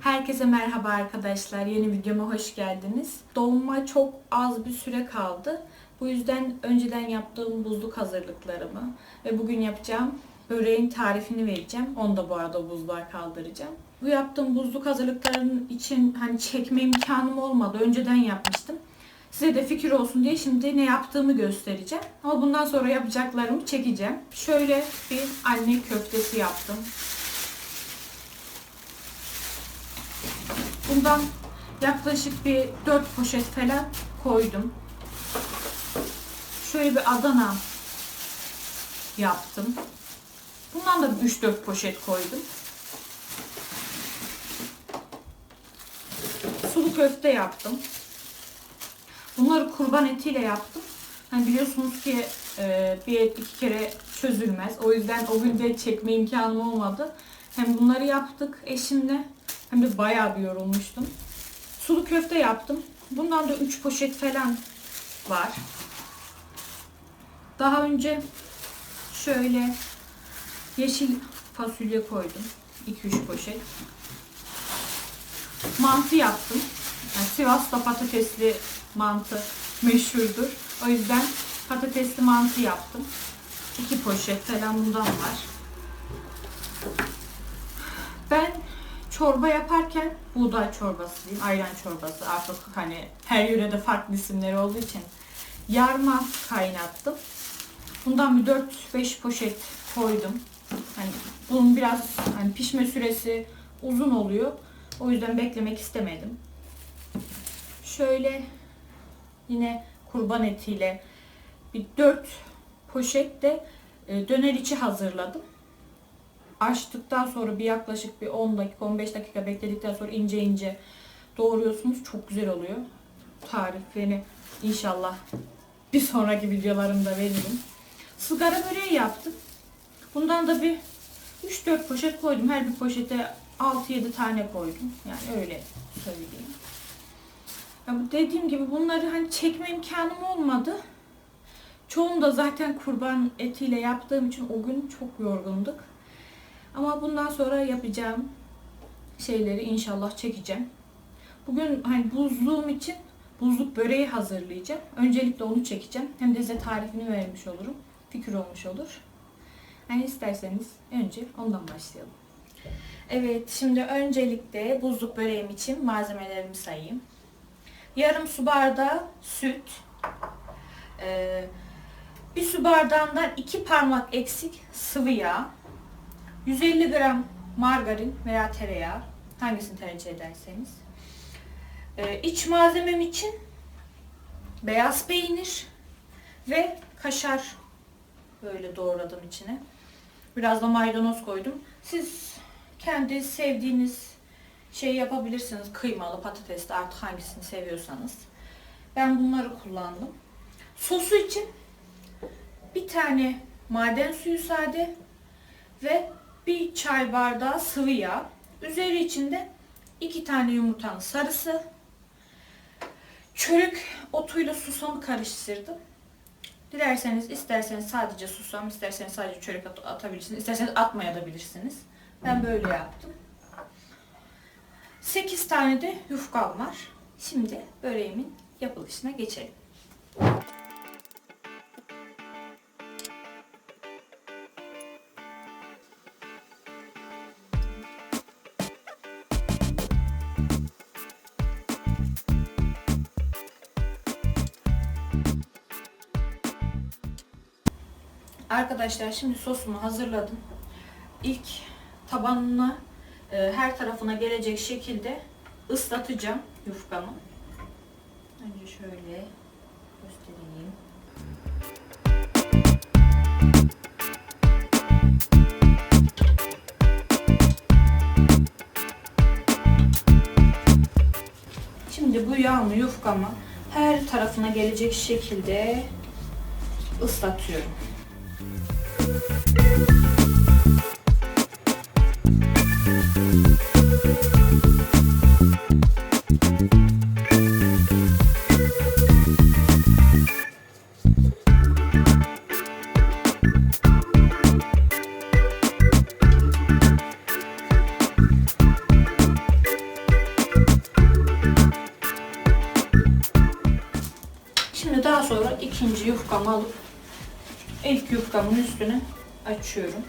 Herkese merhaba arkadaşlar. Yeni videoma hoş geldiniz. Doğuma çok az bir süre kaldı. Bu yüzden önceden yaptığım buzluk hazırlıklarımı ve bugün yapacağım böreğin tarifini vereceğim. Onu da bu arada buzluğa kaldıracağım. Bu yaptığım buzluk hazırlıklarının için hani çekme imkanım olmadı. Önceden yapmıştım. Size de fikir olsun diye şimdi ne yaptığımı göstereceğim. Ama bundan sonra yapacaklarımı çekeceğim. Şöyle bir anne köftesi yaptım. Bundan yaklaşık bir 4 poşet falan koydum. Şöyle bir Adana yaptım. Bundan da 3-4 poşet koydum. Sulu köfte yaptım. Bunları kurban etiyle yaptım. Hani biliyorsunuz ki e, bir et iki kere çözülmez. O yüzden o gün de çekme imkanım olmadı. Hem bunları yaptık eşimle hem de bayağı bir yorulmuştum. Sulu köfte yaptım. Bundan da 3 poşet falan var. Daha önce şöyle yeşil fasulye koydum. 2-3 poşet. Mantı yaptım. Yani Sivas'ta patatesli mantı meşhurdur. O yüzden patatesli mantı yaptım. 2 poşet falan bundan var. Ben çorba yaparken buğday çorbası diyeyim, ayran çorbası artık hani her yörede farklı isimleri olduğu için yarma kaynattım. Bundan bir 4-5 poşet koydum. Hani bunun biraz hani pişme süresi uzun oluyor. O yüzden beklemek istemedim. Şöyle yine kurban etiyle bir 4 poşet de e, döner içi hazırladım. Açtıktan sonra bir yaklaşık bir 10 dakika 15 dakika bekledikten sonra ince ince doğruyorsunuz. Çok güzel oluyor. Tarifini inşallah bir sonraki videolarımda veririm. Sigara böreği yaptım. Bundan da bir 3-4 poşet koydum. Her bir poşete 6-7 tane koydum. Yani öyle söyleyeyim. Ya dediğim gibi bunları hani çekme imkanım olmadı. Çoğunu da zaten kurban etiyle yaptığım için o gün çok yorgunduk. Ama bundan sonra yapacağım şeyleri inşallah çekeceğim. Bugün hani buzluğum için buzluk böreği hazırlayacağım. Öncelikle onu çekeceğim. Hem de size tarifini vermiş olurum. Fikir olmuş olur. Yani isterseniz önce ondan başlayalım. Evet, şimdi öncelikle buzluk böreğim için malzemelerimi sayayım. Yarım su bardağı süt, ee, bir su bardağından iki parmak eksik sıvı yağ, 150 gram margarin veya tereyağı, hangisini tercih ederseniz. Ee, iç malzemem için beyaz peynir ve kaşar böyle doğradım içine. Biraz da maydanoz koydum. Siz kendi sevdiğiniz şey yapabilirsiniz. Kıymalı, patatesli artık hangisini seviyorsanız. Ben bunları kullandım. Sosu için bir tane maden suyu sade ve bir çay bardağı sıvı yağ. Üzeri içinde iki tane yumurtanın sarısı. Çörük otuyla susamı karıştırdım. Dilerseniz isterseniz sadece susam, isterseniz sadece çörek at- atabilirsiniz, isterseniz atmayabilirsiniz. Ben böyle yaptım. 8 tane de yufkam var. Şimdi böreğimin yapılışına geçelim. Arkadaşlar şimdi sosumu hazırladım. İlk tabanına e, her tarafına gelecek şekilde ıslatacağım yufkamı. Önce şöyle göstereyim. Şimdi bu yağımı yufkamı her tarafına gelecek şekilde ıslatıyorum. you açıyorum.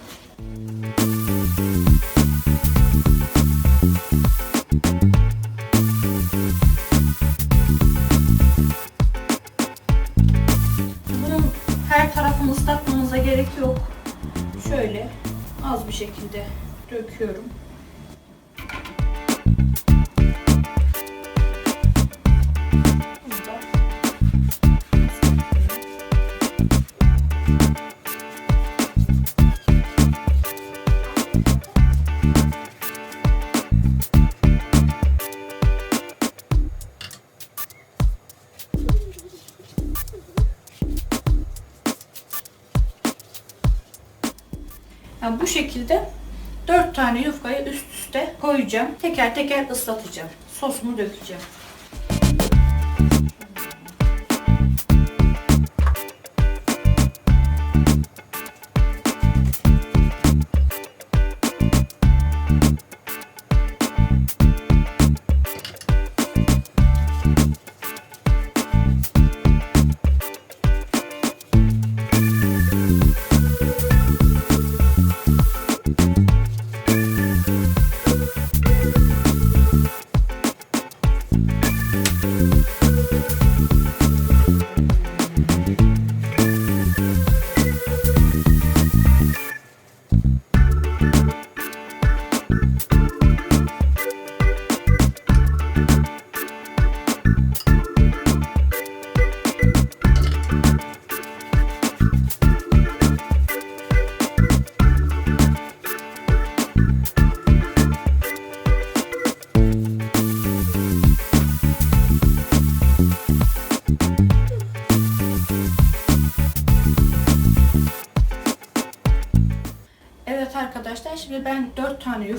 Bunun her tarafını ıslatmanıza gerek yok. Şöyle az bir şekilde döküyorum. Şekilde 4 tane yufkayı üst üste koyacağım. Teker teker ıslatacağım. Sosumu dökeceğim.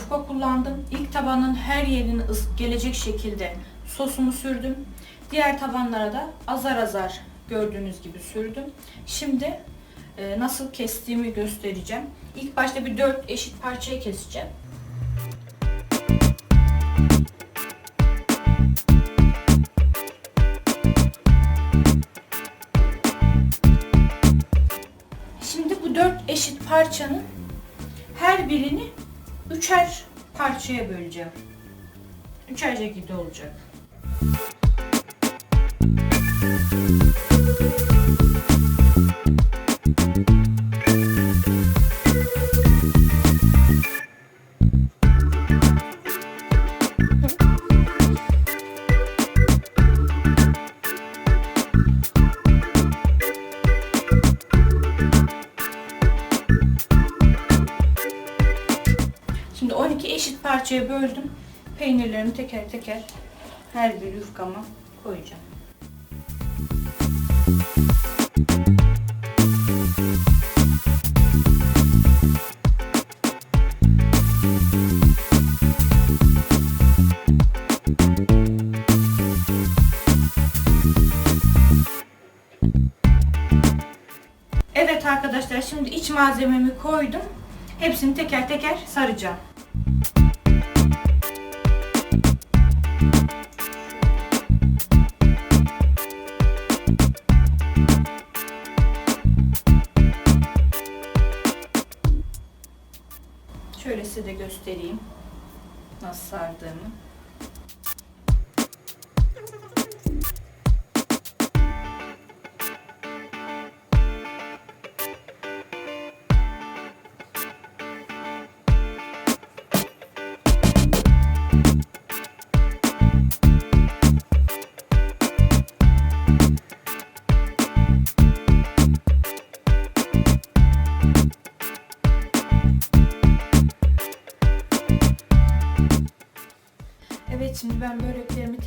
Yufka kullandım. İlk tabanın her yerine ıs- gelecek şekilde sosumu sürdüm. Diğer tabanlara da azar azar gördüğünüz gibi sürdüm. Şimdi e, nasıl kestiğimi göstereceğim. İlk başta bir 4 eşit parçaya keseceğim. Şimdi bu 4 eşit parçanın her birini üçer parçaya böleceğim. Üçer şekilde olacak. Parçaya böldüm. Peynirlerimi teker teker her bir yufkama koyacağım. Evet arkadaşlar şimdi iç malzememi koydum. Hepsini teker teker saracağım. Göstereyim nasıl sardığımı.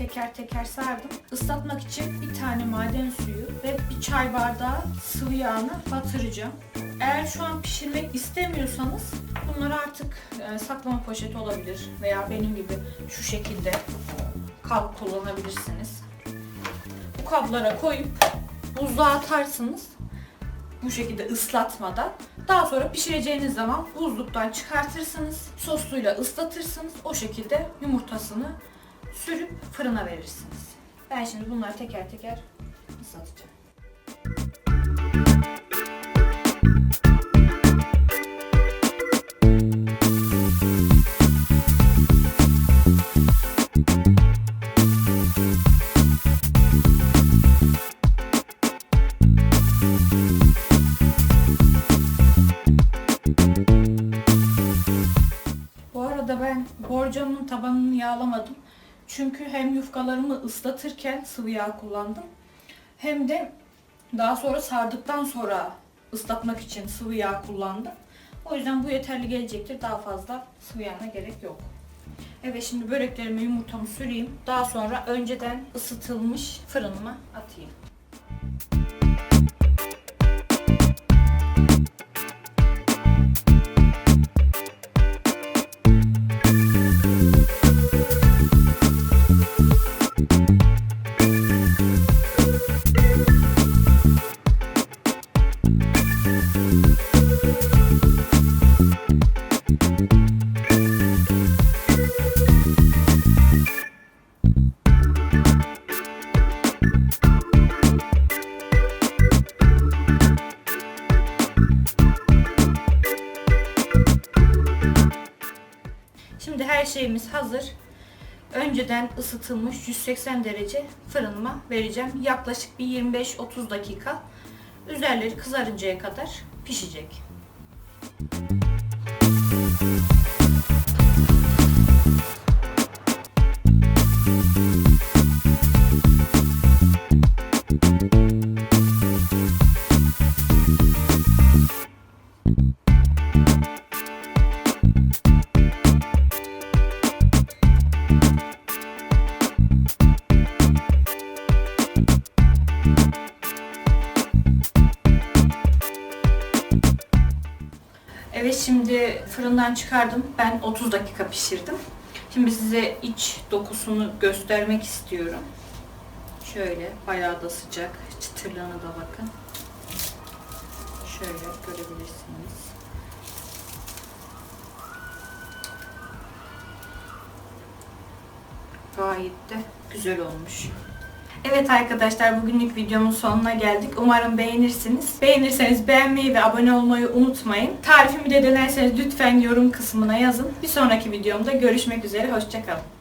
Teker teker sardım. Islatmak için bir tane maden suyu ve bir çay bardağı sıvı yağını batıracağım. Eğer şu an pişirmek istemiyorsanız bunları artık e, saklama poşeti olabilir veya benim gibi şu şekilde kap kullanabilirsiniz. Bu kablara koyup buzluğa atarsınız. Bu şekilde ıslatmadan. Daha sonra pişireceğiniz zaman buzluktan çıkartırsınız. Sosuyla ıslatırsınız. O şekilde yumurtasını sürüp fırına verirsiniz. Ben şimdi bunları teker teker ıslatacağım. Bu arada ben borcamın tabanını yağlamadım. Çünkü hem yufkalarımı ıslatırken sıvı yağ kullandım. Hem de daha sonra sardıktan sonra ıslatmak için sıvı yağ kullandım. O yüzden bu yeterli gelecektir. Daha fazla sıvı yağına gerek yok. Evet şimdi böreklerime yumurtamı süreyim. Daha sonra önceden ısıtılmış fırınıma atayım. Hazır. Önceden ısıtılmış 180 derece fırınıma vereceğim. Yaklaşık bir 25-30 dakika. Üzerleri kızarıncaya kadar pişecek. Evet şimdi fırından çıkardım. Ben 30 dakika pişirdim. Şimdi size iç dokusunu göstermek istiyorum. Şöyle bayağı da sıcak. Çıtırlığına da bakın. Şöyle görebilirsiniz. Gayet de güzel olmuş. Evet arkadaşlar bugünlük videomun sonuna geldik. Umarım beğenirsiniz. Beğenirseniz beğenmeyi ve abone olmayı unutmayın. Tarifimi de denerseniz lütfen yorum kısmına yazın. Bir sonraki videomda görüşmek üzere. Hoşçakalın.